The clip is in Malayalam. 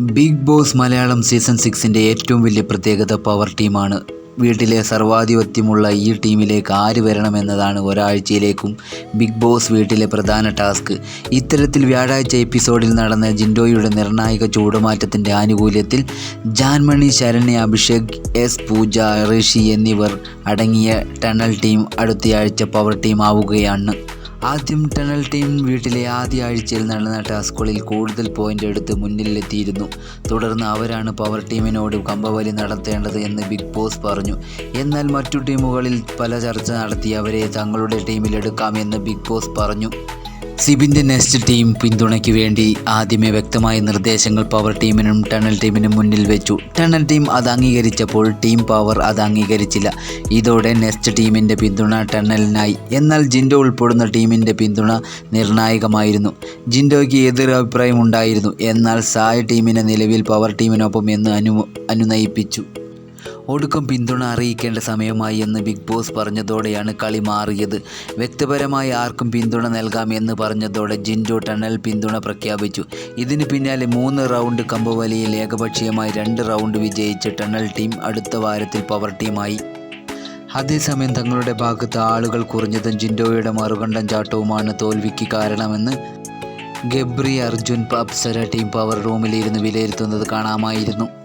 ബിഗ് ബോസ് മലയാളം സീസൺ സിക്സിന്റെ ഏറ്റവും വലിയ പ്രത്യേകത പവർ ടീമാണ് വീട്ടിലെ സർവാധിപത്യമുള്ള ഈ ടീമിലേക്ക് ആര് വരണമെന്നതാണ് ഒരാഴ്ചയിലേക്കും ബിഗ് ബോസ് വീട്ടിലെ പ്രധാന ടാസ്ക്. ഇത്തരത്തിൽ വ്യാഴാഴ്ച എപ്പിസോഡിൽ നടന്ന ജിൻഡോയുടെ നിർണായക ചൂടുമാറ്റത്തിന്റെ ആനുകൂല്യത്തിൽ ജാൻമണി ശരണ്യ അഭിഷേക് എസ് പൂജ ഋഷി എന്നിവർ അടങ്ങിയ ടണൽ ടീം അടുത്തയാഴ്ച പവർ ടീം ആവുകയാണ്. ആദ്യം ടണൽ ടീം വീട്ടിലെ ആദ്യ ആഴ്ചയിൽ നടന്ന ടാസ്കുകളിൽ കൂടുതൽ പോയിന്റ് എടുത്ത് മുന്നിലെത്തിയിരുന്നു. തുടർന്ന് അവരാണ് പവർ ടീമിനോട് കമ്പവലി നടത്തേണ്ടത് എന്ന് ബിഗ് ബോസ് പറഞ്ഞു. എന്നാൽ മറ്റു ടീമുകളിൽ പല ചർച്ച നടത്തി അവരെ തങ്ങളുടെ ടീമിലെടുക്കാമെന്ന് ബിഗ് ബോസ് പറഞ്ഞു. സിബിന്റെ നെസ്റ്റ് ടീം പിന്തുണയ്ക്ക് വേണ്ടി ആദ്യമേ വ്യക്തമായ നിർദ്ദേശങ്ങൾ പവർ ടീമിനും ടണൽ ടീമിനും മുന്നിൽ വെച്ചു. ടണൽ ടീം അത് അംഗീകരിച്ചപ്പോൾ ടീം പവർ അത് അംഗീകരിച്ചില്ല. ഇതോടെ നെസ്റ്റ് ടീമിന്റെ പിന്തുണ ടണലിനായി എന്നാൽ ജിൻഡോ ഉൾപ്പെടുന്ന ടീമിന്റെ പിന്തുണ നിർണായകമായിരുന്നു. ജിൻഡോയ്ക്ക് എതിരഭിപ്രായം ഉണ്ടായിരുന്നു. എന്നാൽ സായ ടീമിനെ നിലവിൽ പവർ ടീമിനൊപ്പം എന്ന് അനു അനുനയിപ്പിച്ചു. ഒടുക്കം പിന്തുണ അറിയിക്കേണ്ട സമയമായി എന്ന് ബിഗ് ബോസ് പറഞ്ഞതോടെയാണ് കളി മാറിയത്. വ്യക്തിപരമായി ആർക്കും പിന്തുണ നൽകാമെന്ന് പറഞ്ഞതോടെ ജിൻഡോ ടണൽ പിന്തുണ പ്രഖ്യാപിച്ചു. ഇതിന് പിന്നാലെ മൂന്ന് റൗണ്ട് കമ്പവലിയിൽ ഏകപക്ഷീയമായി രണ്ട് റൗണ്ട് വിജയിച്ച ടണൽ ടീം അടുത്ത വാരത്തിൽ പവർ ടീമായി. അതേസമയം തങ്ങളുടെ ഭാഗത്ത് ആളുകൾ കുറഞ്ഞതും ജിൻഡോയുടെ മറുകണ്ഠം ചാട്ടവുമാണ് തോൽവിക്ക് കാരണമെന്ന് ഗബ്രി അർജുൻ അപ്സര ടീം പവർ റൂമിലിരുന്ന് വിലയിരുത്തുന്നത് കാണാമായിരുന്നു.